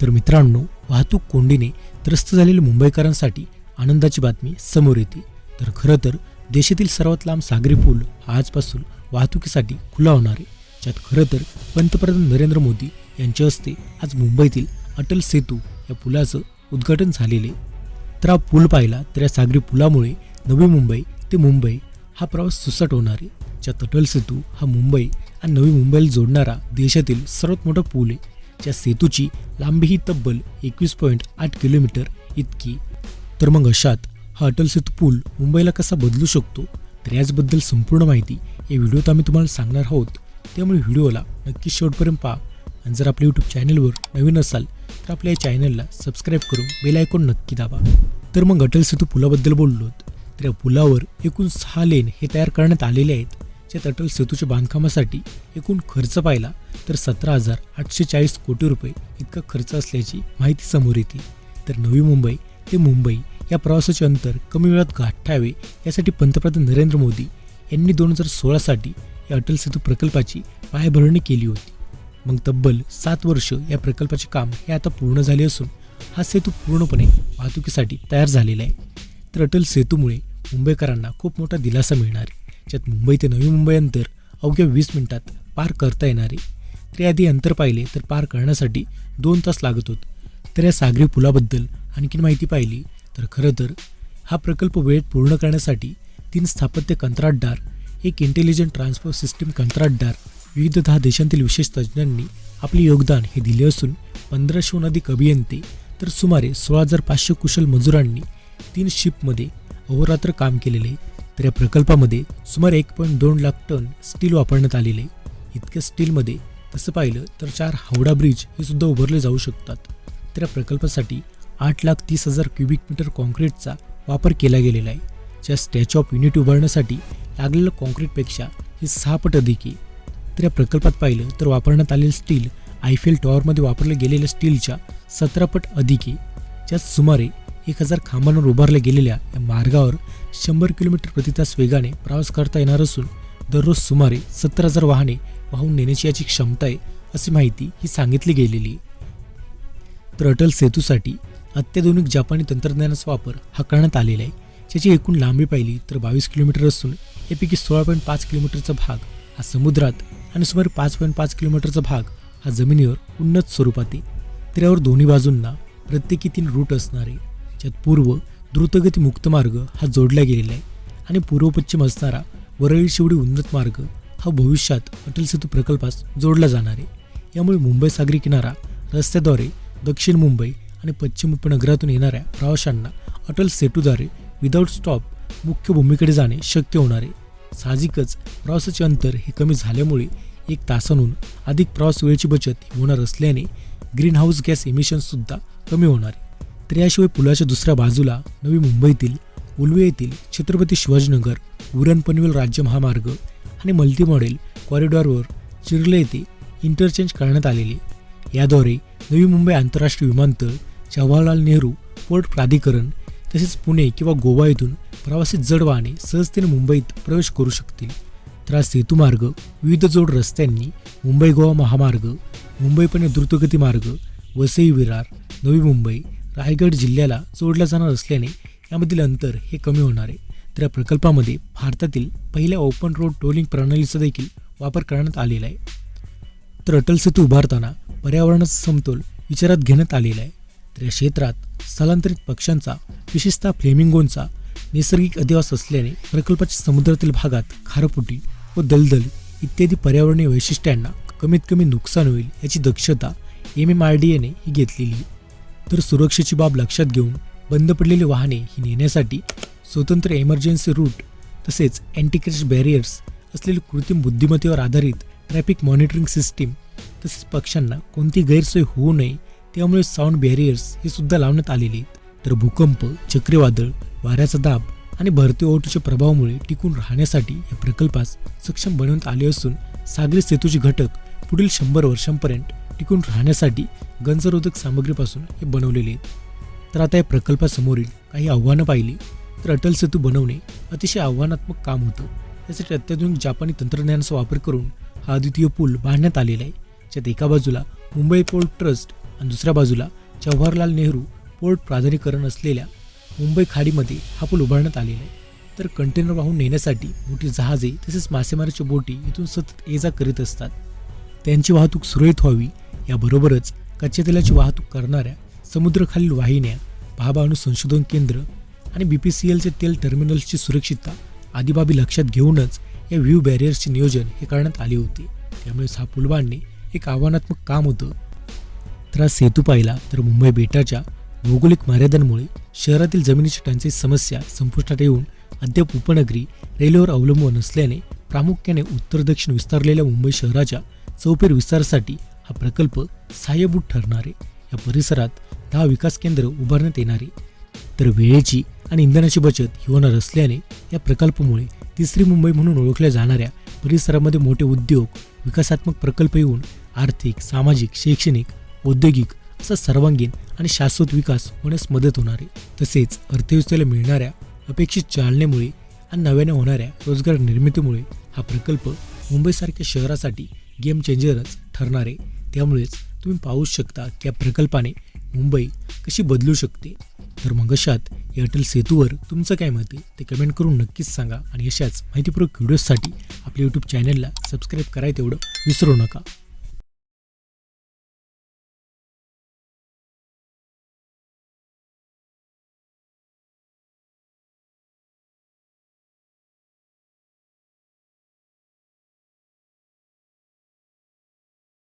तर मित्रांनो वाहतूक कोंडीने त्रस्त झालेल्या मुंबईकरांसाठी आनंदाची बातमी समोर येते. तर खरं तर देशातील सर्वात लांब सागरी पूल हा आजपासून वाहतुकीसाठी खुला होणार आहे. ज्यात खरं तर पंतप्रधान नरेंद्र मोदी यांच्या हस्ते आज मुंबईतील अटल सेतू या पुलाचं उद्घाटन झालेले तर हा पूल पाहिला तर या सागरी पुलामुळे नवी मुंबई ते मुंबई हा प्रवास सुसट होणार आहे. ज्यात अटल सेतू हा मुंबई आणि नवी मुंबईला जोडणारा देशातील सर्वात मोठा पूल आहे. ज्या सेतूची लांबी ही तब्बल एकवीस पॉईंट आठ किलोमीटर इतकी. तर मग अशात हा अटल सेतू पूल मुंबईला कसा बदलू शकतो? तर याचबद्दल संपूर्ण माहिती या व्हिडिओत आम्ही तुम्हाला सांगणार आहोत. त्यामुळे व्हिडिओला नक्की शेवटपर्यंत पहा. आणि जर आपल्या यूट्यूब चॅनलवर नवीन असाल तर आपल्या या चॅनलला सबस्क्राईब करून बेल आयकॉन नक्की दाबा. तर मग अटल सेतू पुलाबद्दल बोललो तर या पुलावर एकूण सहा लेन हे तयार करण्यात आलेले आहेत. ज्यात अटल सेतूच्या बांधकामासाठी एकूण खर्च पाहिला तर सतरा हजार आठशे चाळीस कोटी रुपये इतका खर्च असल्याची माहिती समोर येते. तर नवी मुंबई ते मुंबई या प्रवासाचे अंतर कमी वेळात गाठावे यासाठी पंतप्रधान नरेंद्र मोदी यांनी दोन हजार सोळासाठी या अटल सेतू प्रकल्पाची पायाभरणी केली होती. मग तब्बल सात वर्ष या प्रकल्पाचे काम हे आता पूर्ण झाले असून हा सेतू पूर्णपणे वाहतुकीसाठी तयार झालेला आहे. तर अटल सेतूमुळे मुंबईकरांना खूप मोठा दिलासा मिळणार आहे. ज्यात मुंबई ते नवी मुंबई अंतर अवघ्या वीस मिनिटात पार करता येणारे. तरी आधी अंतर पाहिले तर पार करण्यासाठी दोन तास लागत होत. तर या सागरी पुलाबद्दल आणखीन माहिती पाहिली तर खरं तर हा प्रकल्प वेळेत पूर्ण करण्यासाठी तीन स्थापत्य कंत्राटदार एक इंटेलिजंट ट्रान्सपोर्ट सिस्टीम कंत्राटदार विविध दहा देशांतील विशेष तज्ज्ञांनी आपले योगदान हे दिले असून पंधराशेहून अधिक अभियंते तर सुमारे सोळा हजार पाचशे कुशल मजुरांनी तीन शिपमध्ये अहोरात्र काम केलेले तर या प्रकल्पामध्ये सुमारे एक पॉईंट दोन लाख टन स्टील वापरण्यात आलेले इतक्या स्टीलमध्ये तसं पाहिलं तर चार हावडा ब्रिज हे सुद्धा उभारले जाऊ शकतात. तर या प्रकल्पासाठी आठ लाख तीस हजार क्युबिक मीटर कॉन्क्रीटचा वापर केला गेलेला आहे. ज्या स्टॅच्यू ऑफ युनिटी उभारण्यासाठी लागलेलं कॉन्क्रीटपेक्षा हे सहा पट अधिक आहे. तर या प्रकल्पात पाहिलं तर वापरण्यात आलेलं स्टील आयफेल टॉवरमध्ये वापरले गेलेल्या स्टीलच्या सतरा पट अधिक आहे. ज्यात सुमारे एक हजार खांबांवर उभारल्या गेलेल्या या मार्गावर शंभर किलोमीटर प्रतितास वेगाने प्रवास करता येणार असून दररोज सुमारे सत्तर हजार वाहने वाहून नेण्याची याची क्षमता आहे अशी माहिती ही सांगितली गेलेली आहे. तर अटल सेतूसाठी अत्याधुनिक जापानी तंत्रज्ञानाचा वापर हा करण्यात आलेला आहे. ज्याची एकूण लांबी पाहिली तर बावीस किलोमीटर असून यापैकी सोळा पॉईंट पाच किलोमीटरचा भाग हा समुद्रात आणि सुमारे पाच पॉईंट पाच किलोमीटरचा भाग हा जमिनीवर उन्नत स्वरूपात आहे. तर यावर दोन्ही बाजूंना प्रत्येकी तीन रूट असणारे ज्यात पूर्व द्रुतगती मुक्त मार्ग हा जोडला गेलेला आहे आणि पूर्व पश्चिम असणारा वरळी शिवडी उन्नत मार्ग हा भविष्यात अटल सेतू प्रकल्पास जोडला जाणार आहे. यामुळे मुंबई सागरी किनारा रस्त्याद्वारे दक्षिण मुंबई आणि पश्चिम उपनगरातून येणाऱ्या प्रवाशांना अटल सेतूद्वारे विदाऊट स्टॉप मुख्य भूमीकडे जाणे शक्य होणार आहे. साहजिकच प्रवासाचे अंतर हे कमी झाल्यामुळे एक तासांहून अधिक प्रवास वेळेची बचत होणार असल्याने ग्रीन हाऊस गॅस इमिशनसुद्धा कमी होणार आहे. तर याशिवाय पुलाच्या दुसऱ्या बाजूला नवी मुंबईतील उलवे येथील छत्रपती शिवाजीनगर उरण पनवेल राज्य महामार्ग आणि मल्टी मॉडेल कॉरिडॉरवर चिरले येथे इंटरचेंज करण्यात आलेले. याद्वारे नवी मुंबई आंतरराष्ट्रीय विमानतळ जवाहरलाल नेहरू पोर्ट प्राधिकरण तसेच पुणे किंवा गोवा येथून प्रवासी जड वाहने सहजतेने मुंबईत प्रवेश करू शकतील. तर हा सेतूमार्ग विविध जोड रस्त्यांनी मुंबई गोवा महामार्ग मुंबई पुणे द्रुतगती मार्ग वसई विरार नवी मुंबई रायगड जिल्ह्याला जोडला जाणार असल्याने यामधील अंतर हे कमी होणार आहे. तर या प्रकल्पामध्ये भारतातील पहिल्या ओपन रोड टोलिंग प्रणालीचा देखील वापर करण्यात आलेला आहे. तर अटल सेतू उभारताना पर्यावरणाचा समतोल विचारात घेण्यात आलेला आहे. तर या क्षेत्रात स्थलांतरित पक्ष्यांचा विशेषतः फ्लेमिंगोंचा नैसर्गिक अधिवास असल्याने प्रकल्पाच्या समुद्रातील भागात खारपुटी व दलदल इत्यादी पर्यावरणीय वैशिष्ट्यांना कमीत कमी नुकसान होईल याची दक्षता एम एम आर डी एने ही घेतलेली आहे. तर सुरक्षेची बाब लक्षात घेऊन बंद पडलेली वाहने ही नेण्यासाठी स्वतंत्र इमर्जन्सी रूट तसेच अँटीक्रॅश बॅरियर्स असलेली कृत्रिम बुद्धिमत्तेवर आधारित ट्रॅफिक मॉनिटरिंग सिस्टीम तसेच पक्ष्यांना कोणती गैरसोय होऊ नये त्यामुळे साऊंड बॅरियर्स हे सुद्धा लावण्यात आलेले आहेत. तर भूकंप चक्रीवादळ वाऱ्याचा दाब आणि भरती ओहोटीच्या प्रभावामुळे टिकून राहण्यासाठी या प्रकल्पास सक्षम बनवण्यात आले असून सागरी सेतूचे घटक पुढील शंभर वर्षांपर्यंत टिकून राहण्यासाठी गंजरोधक सामग्रीपासून हे बनवलेले आहेत. तर आता या प्रकल्पासमोरील काही आव्हानं पाहिली तर अटल सेतू बनवणे अतिशय आव्हानात्मक काम होतं. त्यासाठी अत्याधुनिक जापानी तंत्रज्ञानाचा वापर करून हा अद्वितीय पूल बांधण्यात आलेला आहे. ज्यात एका बाजूला मुंबई पोर्ट ट्रस्ट आणि दुसऱ्या बाजूला जवाहरलाल नेहरू पोर्ट प्राधिकरण असलेल्या मुंबई खाडीमध्ये हा पूल उभारण्यात आलेला आहे. तर कंटेनर वाहून नेण्यासाठी मोठी जहाजे तसेच मासेमारीच्या बोटी इथून सतत ये जा करीत असतात. त्यांची वाहतूक सुरळीत व्हावी याबरोबरच कच्च्या तेलाची वाहतूक करणाऱ्या समुद्रखालील वाहिन्या भाबाणू संशोधन केंद्र आणि बी पी सी एलचे तेल टर्मिनल्सची सुरक्षितता आदी बाबी लक्षात घेऊनच या व्ह्यू बॅरियर्सचे नियोजन हे करण्यात आले होते. त्यामुळेच हा पूल बांधणे एक आव्हानात्मक काम होतं. तर हा सेतू पाहिला तर मुंबई बेटाच्या भौगोलिक मर्यादांमुळे शहरातील जमिनीची टंचाई समस्या संपुष्टात येऊन अद्याप उपनगरी रेल्वेवर अवलंबून असल्याने प्रामुख्याने उत्तर दक्षिण विस्तारलेल्या मुंबई शहराच्या चौपेर विस्तारासाठी हा प्रकल्प सहाय्यभूत ठरणारे. या परिसरात दहा विकास केंद्र उभारण्यात येणारे. तर वेळेची आणि इंधनाची बचत ही होणार असल्याने या प्रकल्पामुळे तिसरी मुंबई म्हणून ओळखल्या जाणाऱ्या परिसरामध्ये मोठे उद्योग विकासात्मक प्रकल्प येऊन आर्थिक सामाजिक शैक्षणिक औद्योगिक असा सर्वांगीण आणि शाश्वत विकास होण्यास मदत होणार. आहे तसेच अर्थव्यवस्थेला मिळणाऱ्या अपेक्षित चालनेमुळे आणि नव्याने होणाऱ्या रोजगार निर्मितीमुळे हा प्रकल्प मुंबईसारख्या शहरासाठी गेम चेंजरच ठरणार. आहे त्यामुळेच तुम्ही पाहूच शकता की या प्रकल्पाने मुंबई कशी बदलू शकते. तर मग अशात एअरटेल सेतूवर तुमचं काय मत आहे? ते कमेंट करून नक्कीच सांगा आणि अशाच माहितीपूर्वक व्हिडिओजसाठी आपल्या यूट्यूब चॅनलला सबस्क्राईब करायला तेवढं विसरू नका.